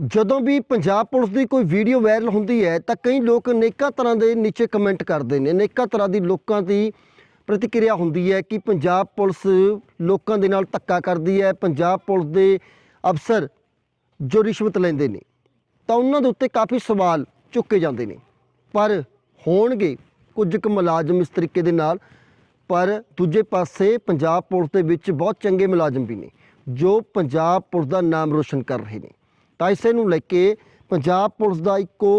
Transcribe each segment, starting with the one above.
ਜਦੋਂ ਵੀ ਪੰਜਾਬ ਪੁਲਿਸ ਦੀ ਕੋਈ video viral ਹੁੰਦੀ ਹੈ, ਤਾਂ ਕਈ ਲੋਕ ਅਨੇਕਾਂ ਤਰ੍ਹਾਂ ਦੇ ਨੀਚੇ ਕਮੈਂਟ ਕਰਦੇ ਨੇ। ਅਨੇਕਾਂ ਤਰ੍ਹਾਂ ਦੀ ਲੋਕਾਂ ਦੀ ਪ੍ਰਤੀਕਿਰਿਆ ਹੁੰਦੀ ਹੈ ਕਿ ਪੰਜਾਬ ਪੁਲਿਸ ਲੋਕਾਂ ਦੇ ਨਾਲ ਧੱਕਾ ਕਰਦੀ ਹੈ, ਪੰਜਾਬ ਪੁਲਿਸ ਦੇ ਅਫਸਰ ਜੋ ਰਿਸ਼ਵਤ ਲੈਂਦੇ ਨੇ, ਤਾਂ ਉਹਨਾਂ ਦੇ ਉੱਤੇ ਕਾਫੀ ਸਵਾਲ ਚੁੱਕੇ ਜਾਂਦੇ ਨੇ। ਪਰ ਹੋਣਗੇ ਕੁਝ ਕੁ ਮੁਲਾਜ਼ਮ ਇਸ ਤਰੀਕੇ ਦੇ ਨਾਲ, ਪਰ ਦੂਜੇ ਪਾਸੇ ਪੰਜਾਬ ਪੁਲਿਸ ਦੇ ਵਿੱਚ ਬਹੁਤ ਚੰਗੇ ਮੁਲਾਜ਼ਮ ਵੀ ਨੇ, ਜੋ ਪੰਜਾਬ ਪੁਲਿਸ ਦਾ ਨਾਮ ਰੋਸ਼ਨ ਕਰ ਰਹੇ ਨੇ। ਤਾਂ ਇਸੇ ਨੂੰ ਲੈ ਕੇ ਪੰਜਾਬ ਪੁਲਿਸ ਦਾ ਇੱਕੋ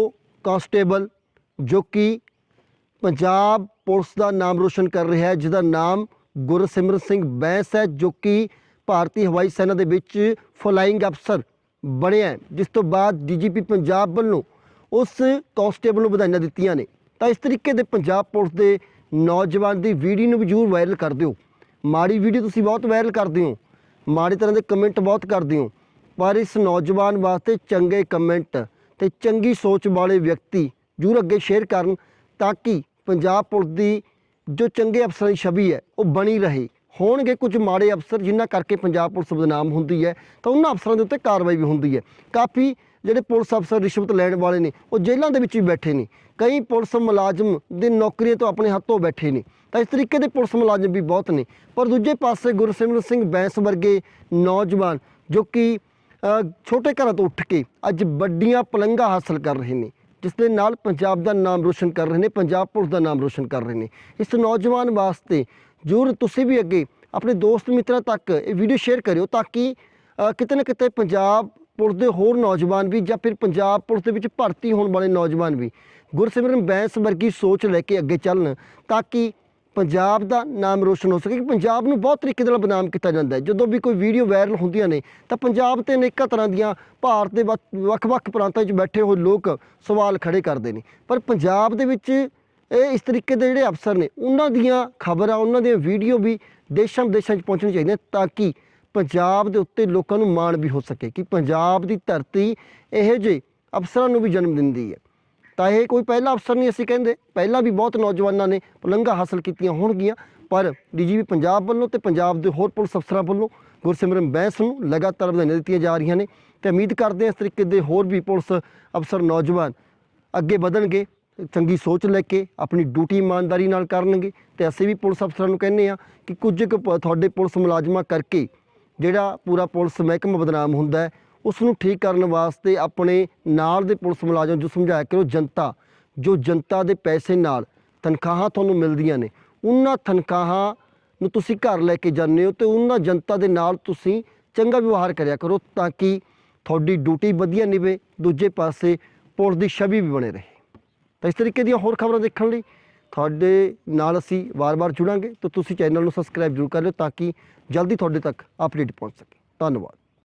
ਕਾਂਸਟੇਬਲ ਜੋ ਕਿ ਪੰਜਾਬ ਪੁਲਿਸ ਦਾ ਨਾਮ ਰੋਸ਼ਨ ਕਰ ਰਿਹਾ ਹੈ, ਜਿਹਦਾ ਨਾਮ ਗੁਰਸਿਮਰਨ ਸਿੰਘ ਬੈਂਸ ਹੈ, ਜੋ ਕਿ ਭਾਰਤੀ ਹਵਾਈ ਸੈਨਾ ਦੇ ਵਿੱਚ ਫਲਾਈਂਗ ਅਫਸਰ ਬਣਿਆ ਜਿਸ ਤੋਂ ਬਾਅਦ ਡੀਜੀਪੀ ਪੰਜਾਬ ਵੱਲੋਂ ਉਸ ਕਾਂਸਟੇਬਲ ਨੂੰ ਵਧਾਈਆਂ ਦਿੱਤੀਆਂ ਨੇ। ਤਾਂ ਇਸ ਤਰੀਕੇ ਦੇ ਪੰਜਾਬ ਪੁਲਿਸ ਦੇ ਨੌਜਵਾਨ ਦੀ ਵੀਡੀਓ ਨੂੰ ਵੀ ਜ਼ਰੂਰ ਵਾਇਰਲ ਕਰ ਦਿਓ। ਮਾੜੀ ਵੀਡੀਓ ਤੁਸੀਂ ਬਹੁਤ ਵਾਇਰਲ ਕਰਦੇ ਹੋ। ਮਾੜੀ ਤਰ੍ਹਾਂ ਦੇ ਕਮੈਂਟ ਬਹੁਤ ਕਰਦੇ ਹੋ। ਪਰ ਇਸ ਨੌਜਵਾਨ ਵਾਸਤੇ ਚੰਗੇ ਕਮੈਂਟ ਤੇ ਚੰਗੀ ਸੋਚ ਵਾਲੇ ਵਿਅਕਤੀ ਜ਼ਰੂਰ ਅੱਗੇ ਸ਼ੇਅਰ ਕਰਨ ਤਾਂ ਕਿ ਪੰਜਾਬ ਪੁਲਿਸ ਦੀ ਜੋ ਚੰਗੇ ਅਫਸਰਾਂ ਦੀ ਛਵੀ ਹੈ, ਉਹ ਬਣੀ ਰਹੇ। ਹੋਣਗੇ ਕੁਝ ਮਾੜੇ ਅਫਸਰ ਜਿਨ੍ਹਾਂ ਕਰਕੇ ਪੰਜਾਬ ਪੁਲਿਸ ਬਦਨਾਮ ਹੁੰਦੀ ਹੈ, ਤਾਂ ਉਹਨਾਂ ਅਫਸਰਾਂ ਦੇ ਉੱਤੇ ਕਾਰਵਾਈ ਵੀ ਹੁੰਦੀ ਹੈ। ਕਾਫੀ ਜਿਹੜੇ ਪੁਲਿਸ ਅਫਸਰ ਰਿਸ਼ਵਤ ਲੈਣ ਵਾਲੇ ਨੇ, ਉਹ ਜੇਲ੍ਹਾਂ ਦੇ ਵਿੱਚ ਵੀ ਬੈਠੇ ਨੇ। ਕਈ ਪੁਲਿਸ ਮੁਲਾਜ਼ਮ ਦੇ ਨੌਕਰੀਆਂ ਤੋਂ ਆਪਣੇ ਹੱਥੋਂ ਬੈਠੇ ਨੇ। ਤਾਂ ਇਸ ਤਰੀਕੇ ਦੇ ਪੁਲਿਸ ਮੁਲਾਜ਼ਮ ਵੀ ਬਹੁਤ ਨੇ। ਪਰ ਦੂਜੇ ਪਾਸੇ ਗੁਰਸਿਮਰਨ ਸਿੰਘ ਬੈਂਸ ਵਰਗੇ ਨੌਜਵਾਨ, ਜੋ ਕਿ ਛੋਟੇ ਘਰਾਂ ਤੋਂ ਉੱਠ ਕੇ ਅੱਜ ਵੱਡੀਆਂ ਪਲੰਘਾਂ ਹਾਸਲ ਕਰ ਰਹੇ ਨੇ, ਜਿਸ ਦੇ ਨਾਲ ਪੰਜਾਬ ਦਾ ਨਾਮ ਰੋਸ਼ਨ ਕਰ ਰਹੇ ਨੇ, ਪੰਜਾਬ ਪੁਲਿਸ ਦਾ ਨਾਮ ਰੋਸ਼ਨ ਕਰ ਰਹੇ ਨੇ। ਇਸ ਨੌਜਵਾਨ ਵਾਸਤੇ ਜ਼ਰੂਰ ਤੁਸੀਂ ਵੀ ਅੱਗੇ ਆਪਣੇ ਦੋਸਤ ਮਿੱਤਰਾਂ ਤੱਕ ਇਹ ਵੀਡੀਓ ਸ਼ੇਅਰ ਕਰਿਓ ਤਾਂ ਕਿ ਕਿਤੇ ਨਾ ਕਿਤੇ ਪੰਜਾਬ ਪੁਲਿਸ ਦੇ ਹੋਰ ਨੌਜਵਾਨ ਵੀ ਜਾਂ ਫਿਰ ਪੰਜਾਬ ਪੁਲਿਸ ਦੇ ਵਿੱਚ ਭਰਤੀ ਹੋਣ ਵਾਲੇ ਨੌਜਵਾਨ ਵੀ ਗੁਰਸਿਮਰਨ ਬੈਂਸ ਵਰਗੀ ਸੋਚ ਲੈ ਕੇ ਅੱਗੇ ਚੱਲਣ ਤਾਂ ਕਿ ਪੰਜਾਬ ਦਾ ਨਾਮ ਰੋਸ਼ਨ ਹੋ ਸਕੇ ਕਿ ਪੰਜਾਬ ਨੂੰ ਬਹੁਤ ਤਰੀਕੇ ਦੇ ਨਾਲ ਬਦਨਾਮ ਕੀਤਾ ਜਾਂਦਾ ਹੈ। ਜਦੋਂ ਵੀ ਕੋਈ ਵੀਡੀਓ ਵਾਇਰਲ ਹੁੰਦੀਆਂ ਨੇ, ਤਾਂ ਪੰਜਾਬ ਤੇ ਅਨੇਕਾਂ ਤਰ੍ਹਾਂ ਦੀਆਂ ਭਾਰਤ ਦੇ ਵੱਖ- ਵੱਖ-ਵੱਖ ਪ੍ਰਾਂਤਾਂ 'ਚ ਬੈਠੇ ਹੋਏ ਲੋਕ ਸਵਾਲ ਖੜੇ ਕਰਦੇ ਨੇ। ਪਰ ਪੰਜਾਬ ਦੇ ਵਿੱਚ ਇਹ ਇਸ ਤਰੀਕੇ ਦੇ ਜਿਹੜੇ ਅਫਸਰ ਨੇ, ਉਹਨਾਂ ਦੀਆਂ ਖਬਰਾਂ, ਉਹਨਾਂ ਦੀਆਂ ਵੀਡੀਓ ਵੀ ਦੇਸ਼ਾਂ ਵਿਦੇਸ਼ਾਂ 'ਚ ਪਹੁੰਚਣੀ ਚਾਹੀਦੀਆਂ ਤਾਂ ਕਿ ਪੰਜਾਬ ਦੇ ਉੱਤੇ ਲੋਕਾਂ ਨੂੰ ਮਾਣ ਵੀ ਹੋ ਸਕੇ ਕਿ ਪੰਜਾਬ ਦੀ ਧਰਤੀ ਇਹੋ ਜਿਹੇ ਅਫਸਰਾਂ ਨੂੰ ਵੀ ਜਨਮ ਦਿੰਦੀ ਹੈ। ਤਾਂ ਇਹ ਕੋਈ ਪਹਿਲਾ ਅਫਸਰ ਨਹੀਂ ਅਸੀਂ ਕਹਿੰਦੇ। ਪਹਿਲਾਂ ਵੀ ਬਹੁਤ ਨੌਜਵਾਨਾਂ ਨੇ ਪੁਲੰਘਾ ਹਾਸਲ ਕੀਤੀਆਂ ਹੋਣਗੀਆਂ, ਪਰ ਡੀਜੀਪੀ ਪੰਜਾਬ ਵੱਲੋਂ ਤੇ ਪੰਜਾਬ ਦੇ ਹੋਰ ਪੁਲਿਸ ਅਫਸਰਾਂ ਵੱਲੋਂ ਗੁਰਸਿਮਰਨ ਬੈਂਸ ਨੂੰ ਲਗਾਤਾਰ ਵਧਾਈਆਂ ਦਿੱਤੀਆਂ ਜਾ ਰਹੀਆਂ ਨੇ ਤੇ ਉਮੀਦ ਕਰਦੇ ਹਾਂ ਇਸ ਤਰੀਕੇ ਦੇ ਹੋਰ ਵੀ ਪੁਲਿਸ ਅਫਸਰ ਨੌਜਵਾਨ ਅੱਗੇ ਵਧਣਗੇ, ਚੰਗੀ ਸੋਚ ਲੈ ਕੇ ਆਪਣੀ ਡਿਊਟੀ ਇਮਾਨਦਾਰੀ ਨਾਲ ਕਰਨਗੇ ਤੇ ਅਸੀਂ ਵੀ ਪੁਲਿਸ ਅਫਸਰਾਂ ਨੂੰ ਕਹਿੰਦੇ ਆ ਕਿ ਕੁਝ ਕੁ ਪ- ਤੁਹਾਡੇ ਪੁਲਿਸ ਮੁਲਾਜ਼ਮਾਂ ਕਰਕੇ ਜਿਹੜਾ ਪੂਰਾ ਪੁਲਿਸ ਮਹਿਕਮਾ ਬਦਨਾਮ ਹੁੰਦਾ ਹੈ ਉਸ ਨੂੰ ਠੀਕ ਕਰਨ ਵਾਸਤੇ ਆਪਣੇ ਨਾਲ ਦੇ ਪੁਲਿਸ ਮੁਲਾਜ਼ਮ ਜੋ ਸਮਝਾਇਆ ਕਰੋ ਜਨਤਾ, ਜੋ ਜਨਤਾ ਦੇ ਪੈਸੇ ਨਾਲ ਤਨਖਾਹਾਂ ਤੁਹਾਨੂੰ ਮਿਲਦੀਆਂ ਨੇ, ਉਹਨਾਂ ਤਨਖਾਹਾਂ ਨੂੰ ਤੁਸੀਂ ਘਰ ਲੈ ਕੇ ਜਾਂਦੇ ਹੋ ਤੇ ਉਹਨਾਂ ਜਨਤਾ ਦੇ ਨਾਲ ਤੁਸੀਂ ਚੰਗਾ ਵਿਵਹਾਰ ਕਰਿਆ ਕਰੋ ਤਾਂ ਕਿ ਤੁਹਾਡੀ ਡਿਊਟੀ ਵਧੀਆ ਨਿਭੇ, ਦੂਜੇ ਪਾਸੇ ਪੁਲਿਸ ਦੀ ਛਵੀ ਵੀ ਬਣੇ ਰਹੇ। ਤਾਂ ਇਸ ਤਰੀਕੇ ਦੀਆਂ ਹੋਰ ਖਬਰਾਂ ਦੇਖਣ ਲਈ ਤੁਹਾਡੇ ਨਾਲ ਅਸੀਂ ਵਾਰ-ਵਾਰ ਜੁੜਾਂਗੇ ਤਾਂ ਤੁਸੀਂ ਚੈਨਲ ਨੂੰ ਸਬਸਕ੍ਰਾਈਬ ਜ਼ਰੂਰ ਕਰ ਲਿਓ ਤਾਂ ਕਿ ਜਲਦੀ ਤੁਹਾਡੇ ਤੱਕ ਅਪਡੇਟ ਪਹੁੰਚ ਸਕੇ। ਧੰਨਵਾਦ।